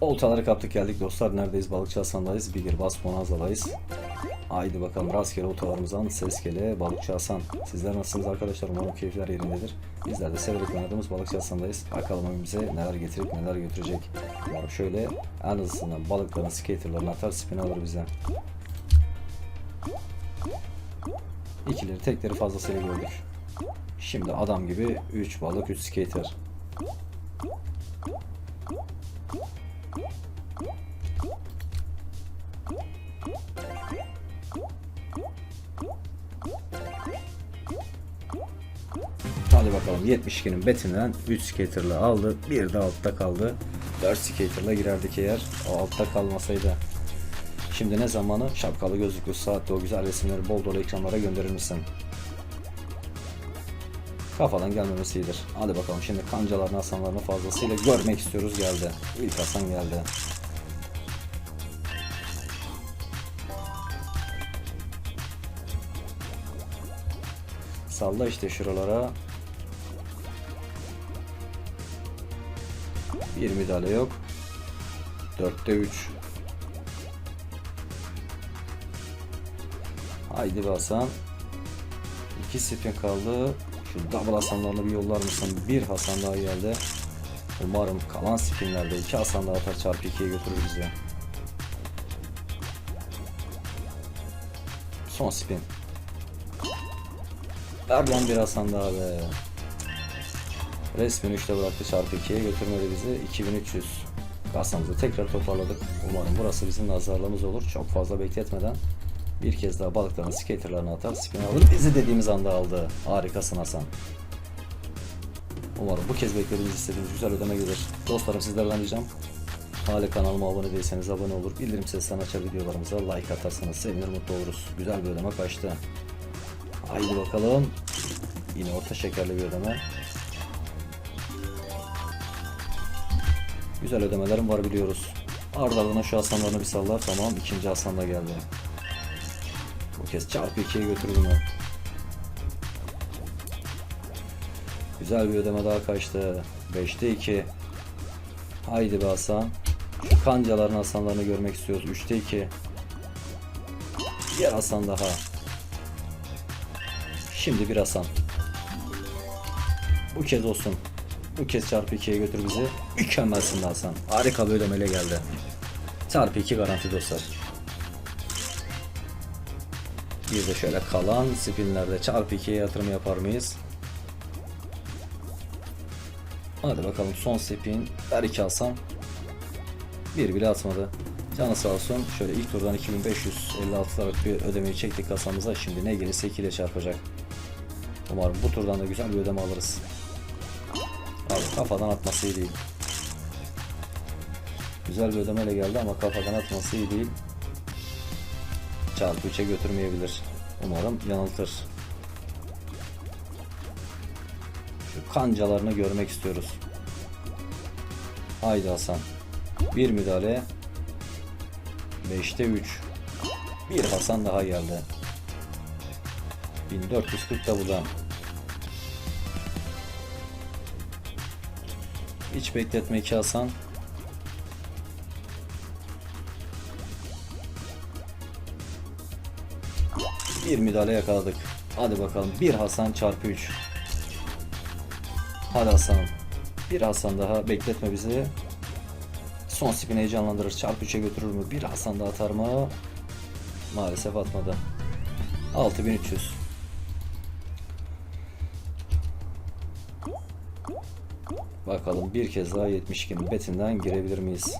Oltaları kaptık geldik dostlar. Neredeyiz? Balıkçı Hasan'dayız. Bigir Bas Bonanza'dayız. Haydi bakalım rastgele oltalarımızdan ses gele Balıkçı Hasan. Sizler nasılsınız arkadaşlar? Umarım keyifler yerindedir. Bizler de severek oynadığımız Balıkçı Hasan'dayız. Bakalım bize neler getirip neler götürecek. Umarım şöyle en hızlısından balıkların, skaterlarını atar spin alır bize. İkileri tekleri fazlasıyla gördük. Şimdi adam gibi 3 balık 3 skater. Hadi bakalım 72'nin betinden 3 skater'la aldı. Bir de altta kaldı. 4 skater'la girerdik eğer o altta kalmasaydı. Şimdi ne zamanı? Şapkalı gözlüklü saatte o güzel resimleri bol dolu ekranlara gönderir misin? Kafadan gelmemesi iyidir. Hadi bakalım şimdi kancaların hasanlarını fazlasıyla görmek istiyoruz geldi. İlk hasan geldi. Salla işte şuralara. Bir müdahale yok. Dörtte üç. Haydi be Hasan. İki spin kaldı. Şu double Hasanlarını bir yollar mısın? Bir Hasan daha geldi. Umarım kalan spinlerde iki Hasan daha atar çarpı ikiye götürür bizi. Son spin. Ver lan bir Hasan daha be. Resmen 3'te bıraktı çarpı 2'ye götürmedi bizi. 2300 kasamızı tekrar toparladık. Umarım burası bizim nazarlığımız olur. Çok fazla bekletmeden bir kez daha balıkların skaterlarını atar. Spin alır. Bizi dediğimiz anda aldı. Harikasın Hasan. Umarım bu kez beklediğimiz istediğimiz güzel ödeme gelir. Dostlarım sizlerden ricam Hala kanalıma abone değilseniz abone olur. Bildirim seslerini açar videolarımıza like atarsanız sevinir mutlu oluruz. Güzel bir ödeme kaçtı. Haydi bakalım. Yine orta şekerli bir ödeme. Güzel ödemelerim var biliyoruz. Ardı ardına şu hasanlarını bir sallar. Tamam ikinci hasan da geldi. Bu kez çarpı 2'ye götür bunu. Güzel bir ödeme daha kaçtı. 5'te 2. Haydi be Hasan. Şu kancaların Hasanlarını görmek istiyoruz. 3'te 2. Bir Hasan daha. Şimdi bir Hasan. Bu kez olsun. Bu kez çarpı 2'ye götür bizi. Mükemmelsin Hasan. Harika bir ödemeyle geldi. Çarpı 2 garanti dostlar. Bir de şöyle kalan spinlerde çarpı 2'ye yatırım yapar mıyız? Hadi bakalım son spin. Ver 2 alsam. Bir bile atmadı. Canı sağ olsun. Şöyle ilk turdan 2556 liralık bir ödemeyi çektik kasamıza. Şimdi ne gelirse 2 ile çarpacak. Umarım bu turdan da güzel bir ödeme alırız. Abi kafadan atması iyi değil. Güzel bir ödemeyle geldi ama kafadan atması iyi değil. Çarpı 3'e götürmeyebilir. Umarım yanıltır. Şu kancalarını görmek istiyoruz. Haydi Hasan. Bir müdahale. 5'te 3. Bir Hasan daha geldi. 1440 da buradan. Hiç bekletme iki Hasan. Bir müdahale yakaladık. Hadi bakalım. Bir Hasan çarpı 3. Hadi Hasan'ım. Bir Hasan daha bekletme bizi. Son spin heyecanlandırır. Çarpı 3'e götürür mü? Bir Hasan daha atar mı? Maalesef atmadı. 6300. Bakalım bir kez daha 72'nin betinden girebilir miyiz?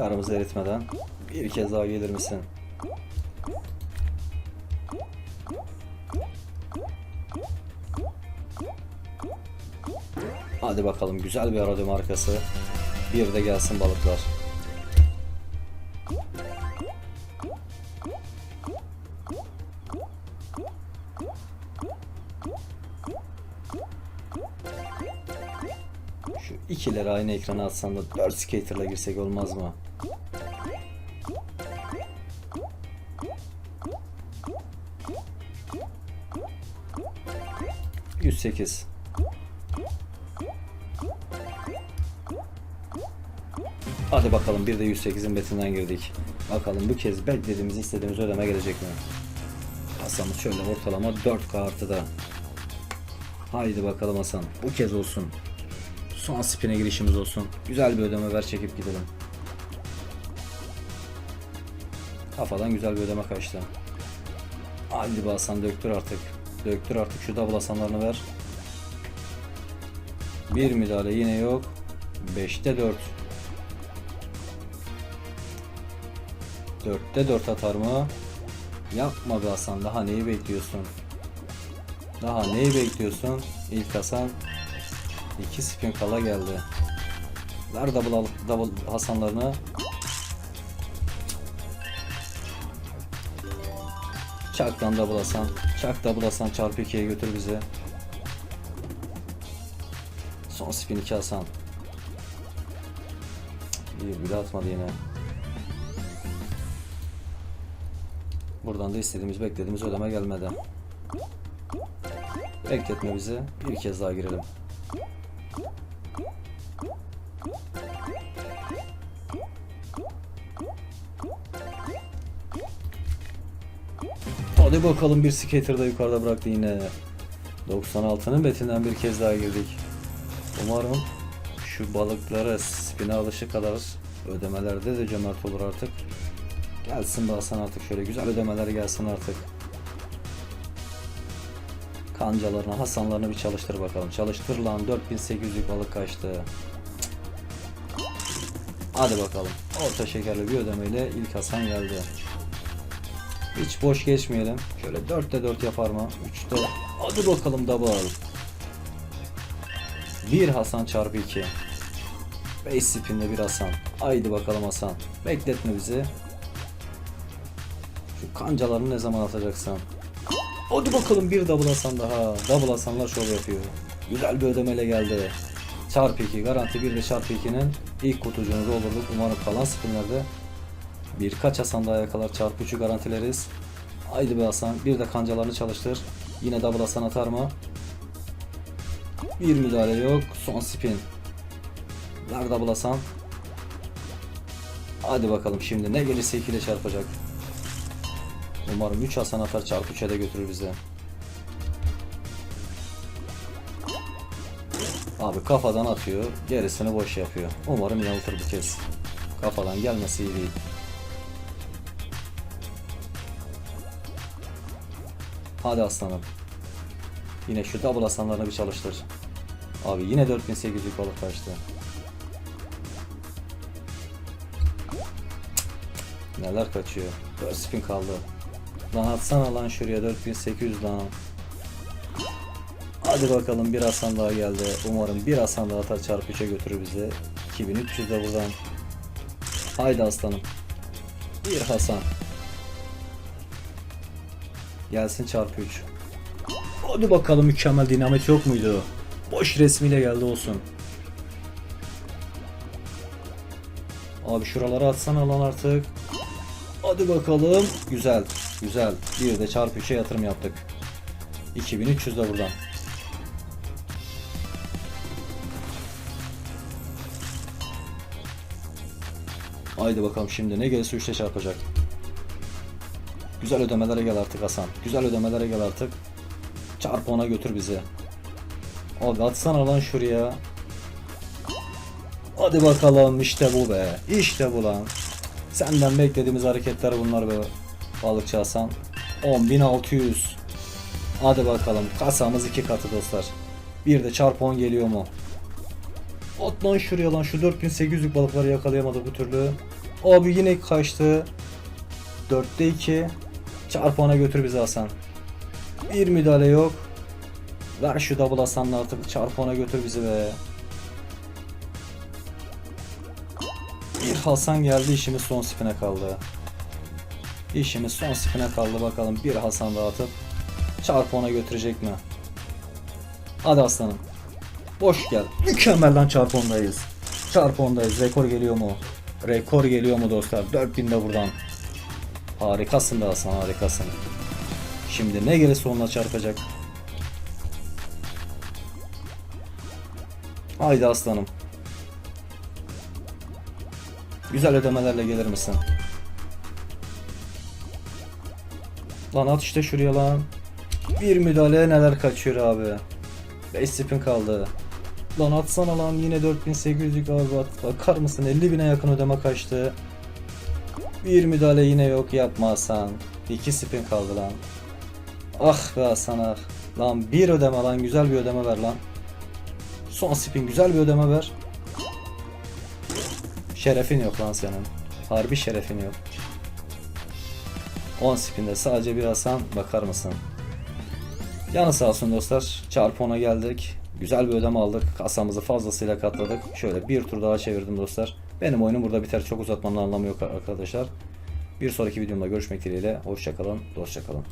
Karımızı eritmeden bir kez daha gelir misin? Hadi bakalım güzel bir arada markası. Bir de gelsin balıklar. Şu ikileri aynı ekrana atsan da 4 skater'la girsek olmaz mı? Yüz sekiz. Hadi bakalım bir de 108'in betinden girdik. Bakalım bu kez beklediğimiz istediğimiz ödeme gelecek mi? Hasan'ımız şöyle ortalama 4K artıda. Haydi bakalım Hasan. Bu kez olsun. Son spin'e girişimiz olsun. Güzel bir ödeme ver çekip gidelim. Kafadan güzel bir ödeme kaçtı. Haydi be Hasan döktür artık. Döktür artık şu double Hasanlarını ver. Bir müdahale yine yok. 5'te 4. 4'te 4 atar mı? Yapma be Hasan daha neyi bekliyorsun? Daha neyi bekliyorsun? İlk Hasan 2 spin kala geldi. Ver double, double Hasanlarını. Çaktan double Hasan. Çak double Hasan çarpı 2'ye götür bizi. Son spin 2 Hasan. İyi bir atmadı yine. Buradan da istediğimiz beklediğimiz ödeme gelmedi. Bekletme bizi. Bir kez daha girelim. Hadi bakalım bir skater da yukarıda bıraktı yine. 96'nın betinden bir kez daha girdik. Umarım şu balıklara spine alışı kadar ödemelerde de cömert olur artık. Gelsin be Hasan artık şöyle güzel ödemeler gelsin artık. Kancalarını, Hasanlarını bir çalıştır bakalım. Çalıştır lan 4800'lük balık kaçtı. Hadi bakalım. Orta şekerli bir ödemeyle ilk Hasan geldi. Hiç boş geçmeyelim. Şöyle 4'te 4 yapar mı? 3'te. Hadi bakalım double. 1 Hasan çarpı 2. 5 spinle bir Hasan. Haydi bakalım Hasan. Bekletme bizi. Şu kancalarını ne zaman atacaksın? Hadi bakalım bir double Hasan daha. Double Hasanlar şov yapıyor. Güzel bir ödemeyle geldi. Çarpı 2 garanti bir de çarpı 2'nin ilk kutucuğunu doldurduk. Umarım kalan spinlerde birkaç Hasan daha yakalar çarpı 3'ü garantileriz. Haydi be Hasan bir de kancalarını çalıştır. Yine double Hasan atar mı? Bir müdahale yok. Son spin. Ver double Hasan. Hadi bakalım şimdi ne gelirse 2 ile çarpacak. Umarım 3 Hasan atar çarpı 3'e de götürür bizi. Abi kafadan atıyor, gerisini boş yapıyor. Umarım yanıltır bu kez. Kafadan gelmesi iyi değil. Hadi aslanım. Yine şu double aslanlarını bir çalıştır. Abi yine 4800 balık kaçtı. Neler kaçıyor. 4 spin kaldı. Lan atsana lan şuraya 4800 lan. Hadi bakalım bir Hasan daha geldi. Umarım bir Hasan daha atar çarpı 3'e götürür bizi. 2300 de buradan. Haydi aslanım. Bir Hasan. Gelsin çarpı 3. Hadi bakalım mükemmel dinamit yok muydu? Boş resmiyle geldi olsun. Abi şuraları atsana lan artık. Hadi bakalım. Güzel. Güzel. Bir de çarpı 3'e yatırım yaptık. 2300 de buradan. Haydi bakalım şimdi ne gelirse 3'te çarpacak. Güzel ödemelere gel artık Hasan. Güzel ödemelere gel artık. Çarpı ona götür bizi. Abi atsana lan şuraya. Hadi bakalım işte bu be. İşte bu lan. Senden beklediğimiz hareketler bunlar be. Balıkçı Hasan. 10.600. Hadi bakalım. Kasamız iki katı dostlar. Bir de çarpı 10 geliyor mu? At şuraya lan. Şu 4800'lük balıkları yakalayamadı bu türlü. Abi yine kaçtı. 4'te 2. Çarpı 10'a götür bizi Hasan. Bir müdahale yok. Ver şu double Hasan'la artık çarpı 10'a götür bizi be. Bir Hasan geldi işimiz son spine kaldı. İşimiz son spine kaldı bakalım bir Hasan daha atıp Çarpı ona götürecek mi? Hadi aslanım. Boş gel. Mükemmel lan çarpı ondayız. Çarpı ondayız. Rekor geliyor mu? Rekor geliyor mu dostlar? 4000 de buradan. Harikasın be Hasan harikasın. Şimdi ne gelirse onunla çarpacak. Haydi aslanım. Güzel ödemelerle gelir misin? Lan at işte şuraya lan. Bir müdahale neler kaçıyor abi. 5 spin kaldı. Lan atsana lan yine 4800'lük abi at. Bakar mısın 50 bine yakın ödeme kaçtı. Bir müdahale yine yok yapma Hasan. 2 spin kaldı lan. Ah be Hasan ah. Lan bir ödeme lan güzel bir ödeme ver lan. Son spin güzel bir ödeme ver. Şerefin yok lan senin. Harbi şerefin yok. 10 spinde sadece bir Hasan bakar mısın? Yanı sağ olsun dostlar. Çarpı 10'a geldik. Güzel bir ödeme aldık. Kasamızı fazlasıyla katladık. Şöyle bir tur daha çevirdim dostlar. Benim oyunum burada biter. Çok uzatmanın anlamı yok arkadaşlar. Bir sonraki videomda görüşmek dileğiyle. Hoşçakalın. Dostçakalın.